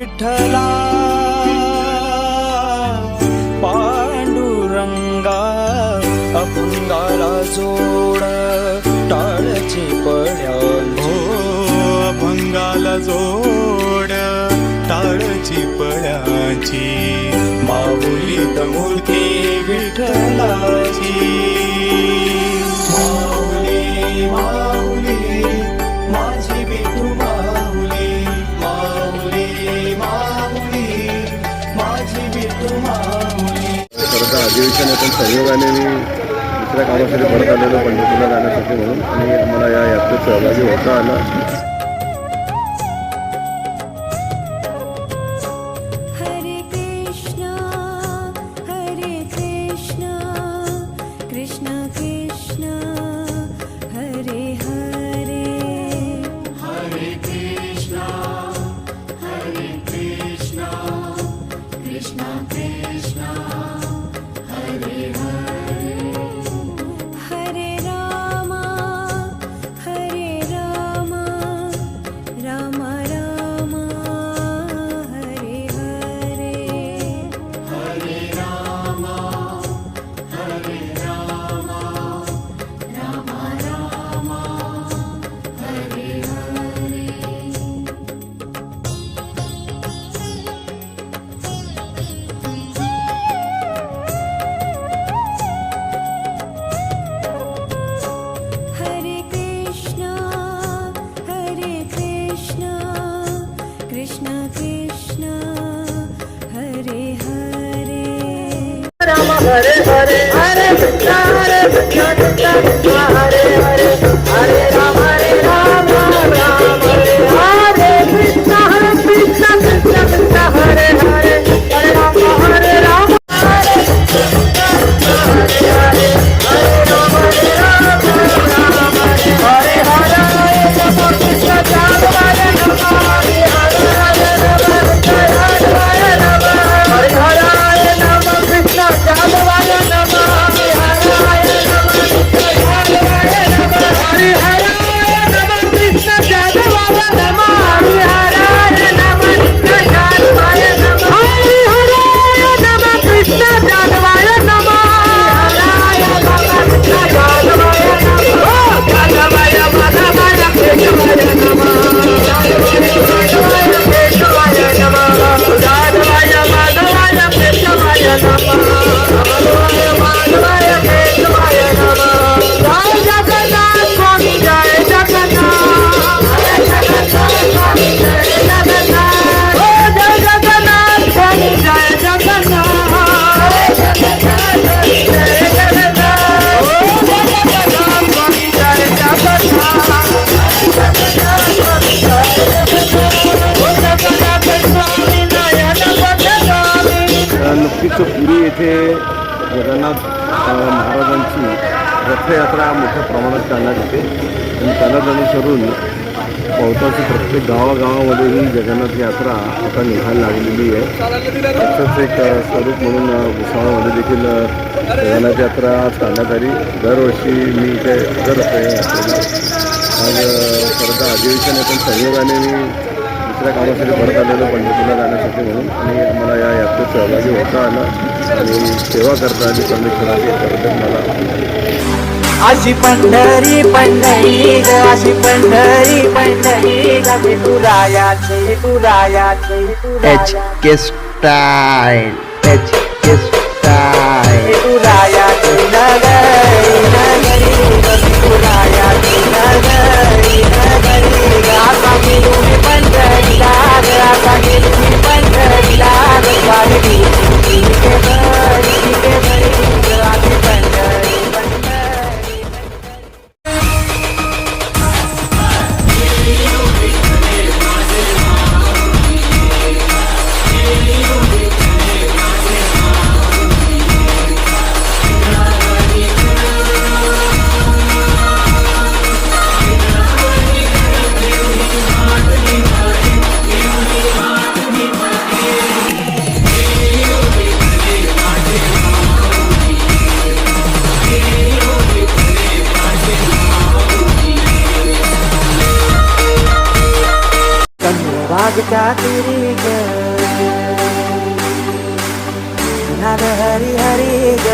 विठ्ठला पांडुरंगा अभंगाला जोड टाळची पड्या हो अभंगाला जोड टाळची पड्याची माऊली मूर्ती विठ्ठलाची. अधिवेशन आहे पण सहयोगाने मी दुसऱ्या कामासाठी परत आलेलो पंढरपूरला जाण्यासाठी म्हणून. आणि आम्हाला या यात्रेत सहभागी होता आला. यात्रा मोठ्या प्रमाणात चालणार होते आणि चालत अनुसरून पावसाची प्रत्येक गावागावामध्ये ही जगन्नाथ यात्रा आता निघायला लागलेली आहे. तसंच एक स्वरूप म्हणून भुसावळमध्ये देखील जगन्नाथ यात्रा चालण्यात आली. दरवर्षी मी इथे दर यात्रेला आज परत अधिवेशन पण संयोगाने मी दुसऱ्या कामासाठी परत आलेलो पंढरपूरला जाण्यासाठी म्हणून. आणि मला या यात्रेत सहभागी होता आला. आणि सेवा करता आली पंढरपुराची मला. अशी पंढरी पंढरी ग अशी पंढरी पंढरी ग. मी तुरायाची तुरायाची H K style H K style तुरा कातरी ग हरी हरी ग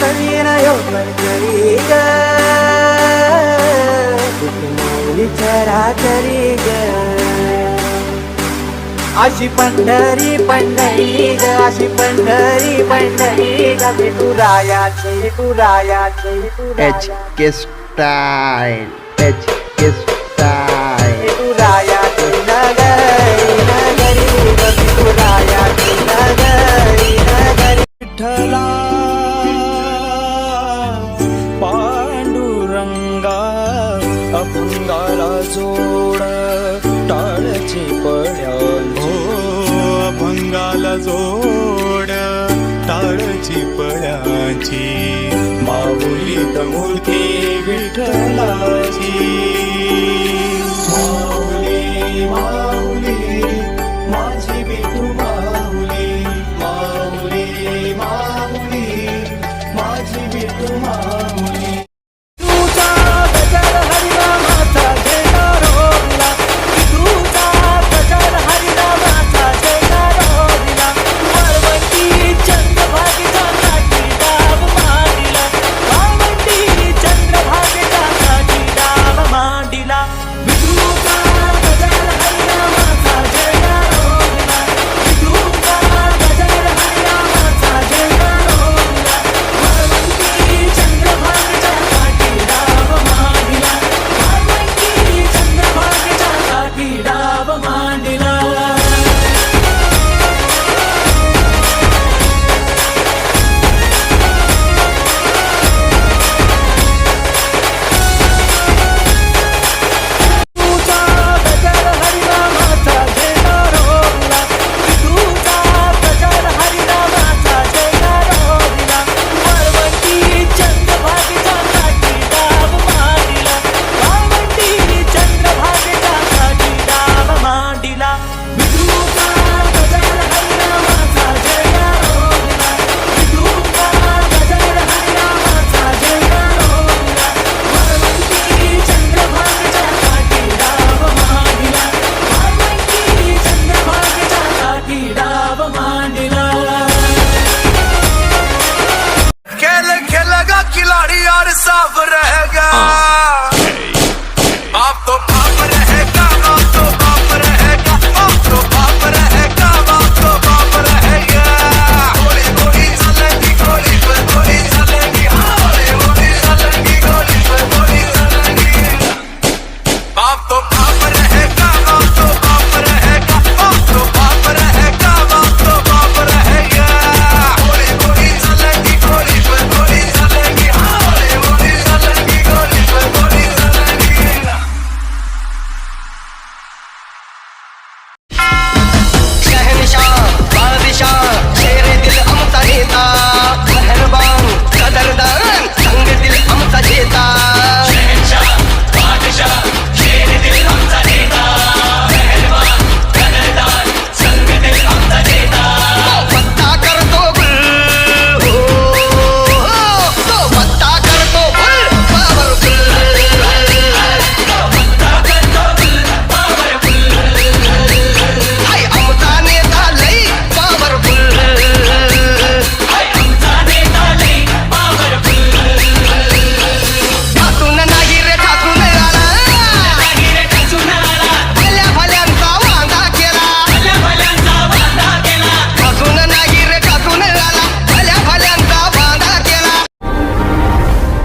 तरी नयो पण करी ग विचारा तरी ग अशी पंढरी पंढरी ग अशी पंढरी पंढरी ग विठुरायाची विठुरायाची Vithuraya H K style H K style मूर्ती विठ्ठलाची.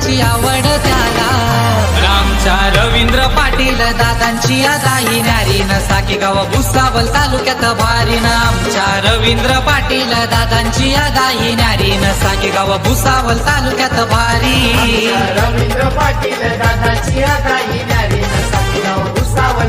याची आवड त्याला. रामच्या रवींद्र पाटील दादांची आदाही न्यारी. नसाकी गाव भुसावल तालुक्यात भारी. आमच्या रवींद्र पाटील दादांची आदाही न्यारी. नसाकी गाव भुसावल तालुक्यात भारी. रवींद्र पाटील दादाची आदाई न्यारी. नसाकी गाव भुसावळ